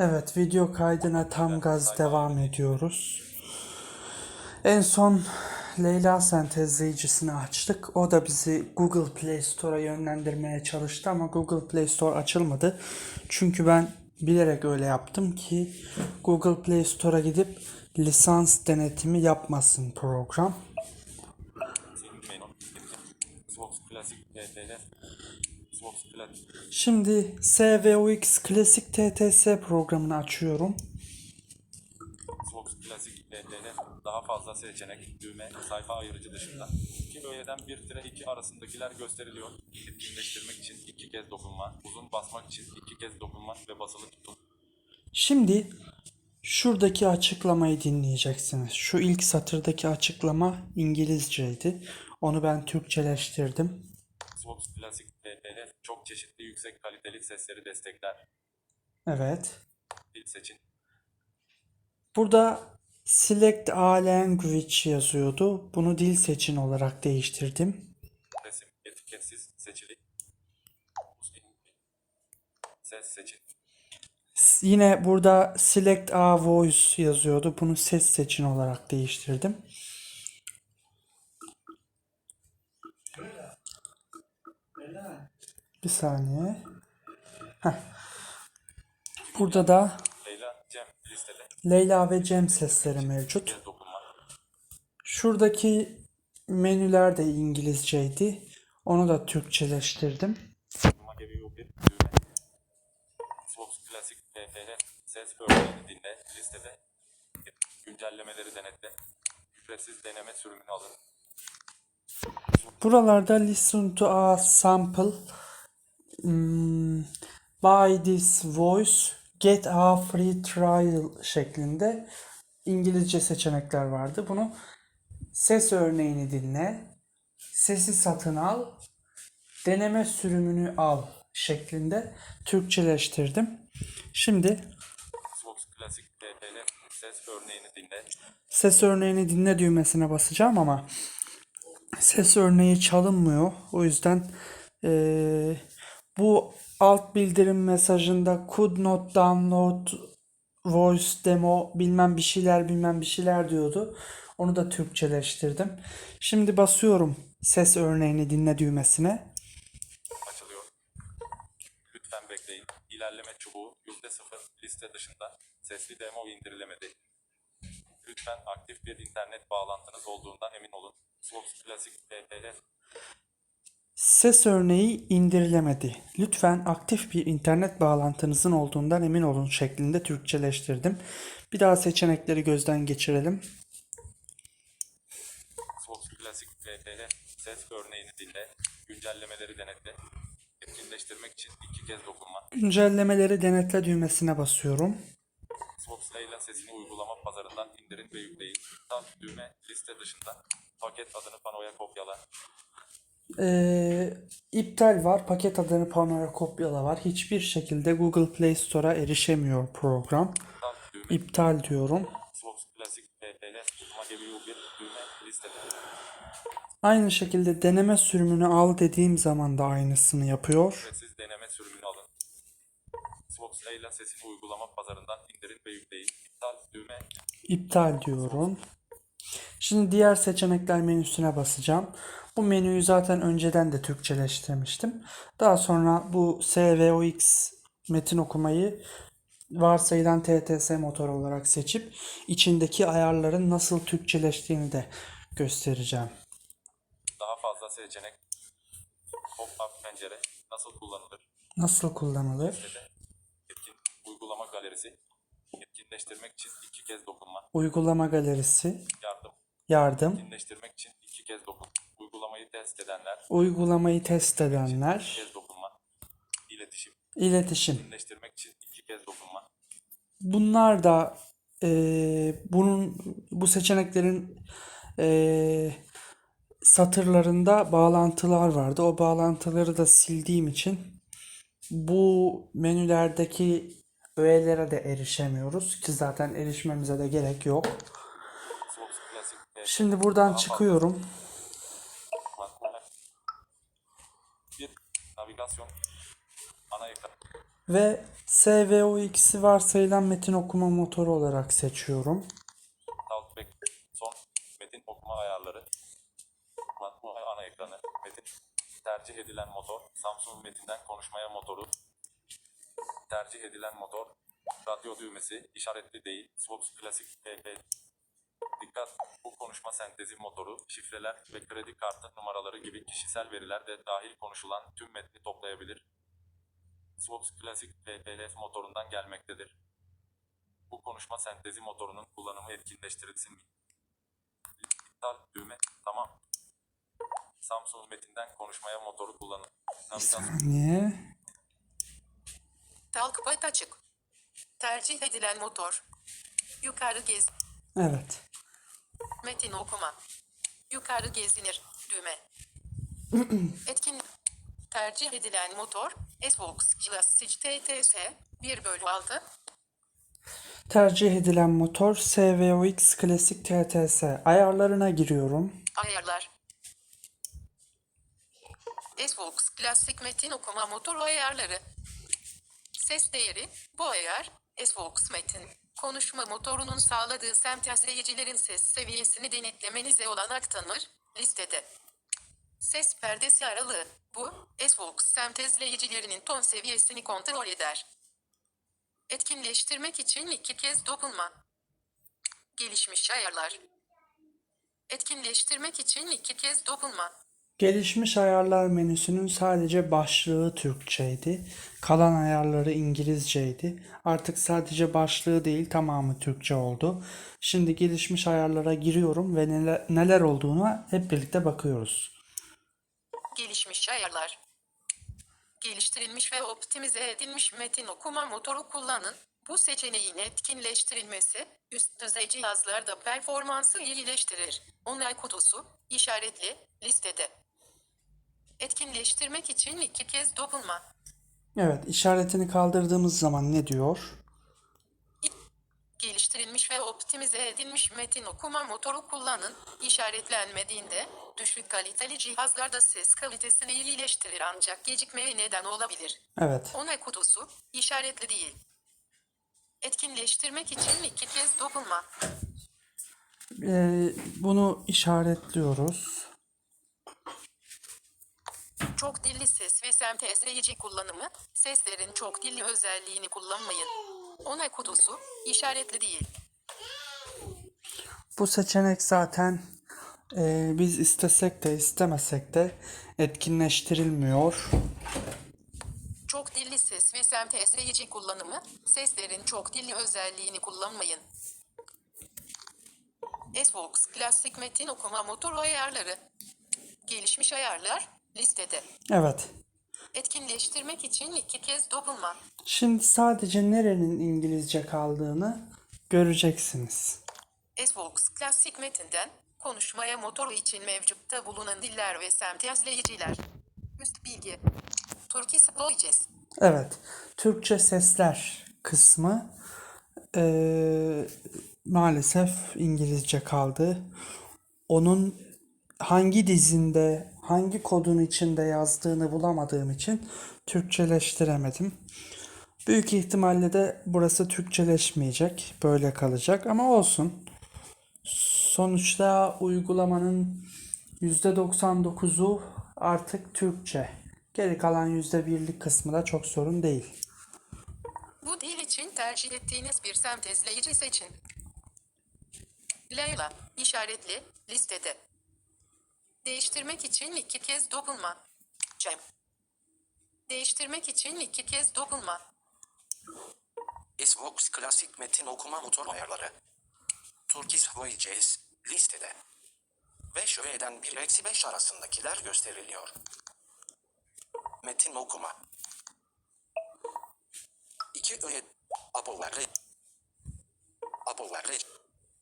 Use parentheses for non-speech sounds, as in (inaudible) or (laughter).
Evet, video kaydına tam gaz devam ediyoruz. En son Leyla sentezleyicisini açtık. O da bizi Google Play Store'a yönlendirmeye çalıştı ama Google Play Store açılmadı. Çünkü ben bilerek öyle yaptım ki Google Play Store'a gidip lisans denetimi yapmasın program. Şimdi SVOX Classic TTS programını açıyorum. Xbox Classic TTS daha fazla seçenek, düğme, sayfa ayırıcı dışında iki öğeden 1-2 arasındakiler gösteriliyor. Etkinleştirmek için iki kez dokunma, uzun basmak için iki kez dokunma ve basılı tutun. Şimdi şuradaki açıklamayı dinleyeceksiniz. Şu ilk satırdaki açıklama İngilizceydi. Onu ben Türkçeleştirdim. Xbox Classic TTS çok çeşitli yüksek kaliteli sesleri destekler. Evet. Dil seçin. Burada Select a language yazıyordu. Bunu dil seçin olarak değiştirdim. Resim etiketsiz seçili. Ses seçin. Yine burada Select a voice yazıyordu. Bunu ses seçin olarak değiştirdim. Saniye. Heh. Burada da Leyla, Cem listede Leyla ve Cem sesleri mevcut. Şuradaki menüler de İngilizceydi. Onu da Türkçeleştirdim. Güncellemeleri denetle. Ücretsiz deneme sürümünü alın. Buralarda listen to a sample, hmm, buy this voice, get a free trial şeklinde İngilizce seçenekler vardı. Bunu ses örneğini dinle, sesi satın al, deneme sürümünü al şeklinde Türkçeleştirdim. Şimdi ses örneğini dinle. ses örneğini dinle düğmesine basacağım ama ses örneği çalınmıyor. O yüzden eee, bu alt bildirim mesajında could not download voice demo bilmem bir şeyler bilmem bir şeyler diyordu. Onu da Türkçeleştirdim. Şimdi basıyorum ses örneğini dinle düğmesine. Açılıyor. Lütfen bekleyin. İlerleme çubuğu %0 liste dışında. Sesli demo indirilemedi. Lütfen aktif bir internet bağlantınız olduğundan emin olun. Xbox Classic TTS Ses örneği indirilemedi. Lütfen aktif bir internet bağlantınızın olduğundan emin olun şeklinde Türkçeleştirdim. Bir daha seçenekleri gözden geçirelim. Xbox Classic TTS ses örneğini dinle. Güncellemeleri denetle. Etkinleştirmek için iki kez dokunma. Güncellemeleri denetle düğmesine basıyorum. Xbox Layla sesini uygulama pazarından indirin ve yükleyin. Tab düğme liste dışında. Paket adını panoya kopyala. Ee, iptal var. Paket adını panoya kopyala var. Hiçbir şekilde Google Play Store'a erişemiyor program. İptal diyorum. Aynı şekilde deneme sürümünü al dediğim zaman da aynısını yapıyor. Ücretsiz deneme sürümünü alın. Xbox Layla sesini uygulama pazarından indirin ve yükleyin. İptal düğme İptal diyorum. Şimdi diğer seçenekler menüsüne basacağım. Bu menüyü zaten önceden de Türkçeleştirmiştim. Daha sonra bu SVOX metin okumayı varsayılan TTS motor olarak seçip içindeki ayarların nasıl Türkçeleştiğini de göstereceğim. daha fazla seçenek. Pop-up pencere nasıl kullanılır? Nasıl kullanılır? Etkin uygulama galerisi. Etkinleştirmek için iki kez dokunma. Uygulama galerisi, Yardım. yardım, Etkinleştirmek için iki kez dokun. Uygulamayı test edenler. uygulamayı test iki edenler, kez dokunma. İletişim. iletişim. Etkinleştirmek için iki kez dokunma. Bunlar da eee, bunun bu seçeneklerin eee, satırlarında bağlantılar vardı. O bağlantıları da sildiğim için bu menülerdeki öğelere de erişemiyoruz ki zaten erişmemize de gerek yok. TTS. Şimdi buradan çıkıyorum. Bir navigasyon ana ekran ve S ve O ikisi varsayılan metin okuma motoru olarak seçiyorum. Bek son metin okuma ayarları. Matbu ana ekranı. Metin tercih edilen motor. Samsung metinden konuşmaya motoru. Tercih edilen motor. Radyo düğmesi işaretli değil. Swox klasik PP. Dikkat! Bu konuşma sentezi motoru, şifreler ve kredi kartı numaraları gibi kişisel veriler de dahil konuşulan tüm metni toplayabilir. Swox klasik PPF motorundan gelmektedir. Bu konuşma sentezi motorunun kullanımı etkinleştirilsin mi? İptal düğme. Tamam. Samsung metinden konuşmaya motoru kullanın. Bir saniye. Talkback açık. Tercih edilen motor. Yukarı gez. Evet. Metin okuma. Yukarı gezinir. Düğme. (clears throat) Etkin. Tercih edilen motor. Xbox Classic TTS 1 bölü 6. Tercih edilen motor SVOX Klasik TTS. Ayarlarına giriyorum. Ayarlar. Xbox Classic metin okuma motoru ayarları. Ses değeri. Bu ayar. Xbox metin. Konuşma motorunun sağladığı sentezleyicilerin ses seviyesini denetlemenize olanak tanır. Listede. Ses perdesi aralığı. Bu, Xbox sentezleyicilerinin ton seviyesini kontrol eder. Etkinleştirmek için iki kez dokunma. Gelişmiş ayarlar. Etkinleştirmek için iki kez dokunma. Gelişmiş ayarlar menüsünün sadece başlığı Türkçeydi. Kalan ayarları İngilizceydi. Artık sadece başlığı değil tamamı Türkçe oldu. Şimdi gelişmiş ayarlara giriyorum ve neler, neler olduğuna hep birlikte bakıyoruz. Gelişmiş ayarlar. Geliştirilmiş ve optimize edilmiş metin okuma motoru kullanın. Bu seçeneğin etkinleştirilmesi, üst düzey cihazlarda performansı iyileştirir. Onay kutusu, işaretli, listede. Etkinleştirmek için iki kez dokunma. Evet işaretini kaldırdığımız zaman ne diyor? Geliştirilmiş ve optimize edilmiş metin okuma motoru kullanın. İşaretlenmediğinde düşük kaliteli cihazlarda ses kalitesini iyileştirir ancak gecikmeye neden olabilir. Evet. Onay kutusu işaretli değil. Etkinleştirmek için iki kez dokunma. Ee, bunu işaretliyoruz. Çok dilli ses ve sentezleyici kullanımı, seslerin çok dilli özelliğini kullanmayın. Onay kutusu işaretli değil. Bu seçenek zaten e, biz istesek de istemesek de etkinleştirilmiyor. Çok dilli ses ve sentezleyici kullanımı, seslerin çok dilli özelliğini kullanmayın. Xbox Klasik Metin Okuma Motoru ayarları. Gelişmiş ayarlar, listede. Evet. Etkinleştirmek için iki kez dokunma. Şimdi sadece nerenin İngilizce kaldığını göreceksiniz. Xbox Klasik Metin'den, konuşmaya motoru için mevcutta bulunan diller ve sentezleyiciler. Üst bilgi. Turkish Voices. Evet. Türkçe sesler kısmı eee, maalesef İngilizce kaldı. Onun hangi dizinde, hangi kodun içinde yazdığını bulamadığım için Türkçeleştiremedim. Büyük ihtimalle de burası Türkçeleşmeyecek. Böyle kalacak ama olsun. Sonuçta uygulamanın %99'u artık Türkçe. Geri kalan %1'lik kısmı da çok sorun değil. Bu dil için tercih ettiğiniz bir sentezleyici seçin. Leyla, işaretli, listede. Değiştirmek için iki kez dokunma. Cem. Değiştirmek için iki kez dokunma. Xbox Klasik Metin Okuma Motor Ayarları. Turkish Voices listede. 5 öğeden 1 eksi 5 arasındakiler gösteriliyor. Metin okuma. 2 öğe. Apolarla. Apolarla.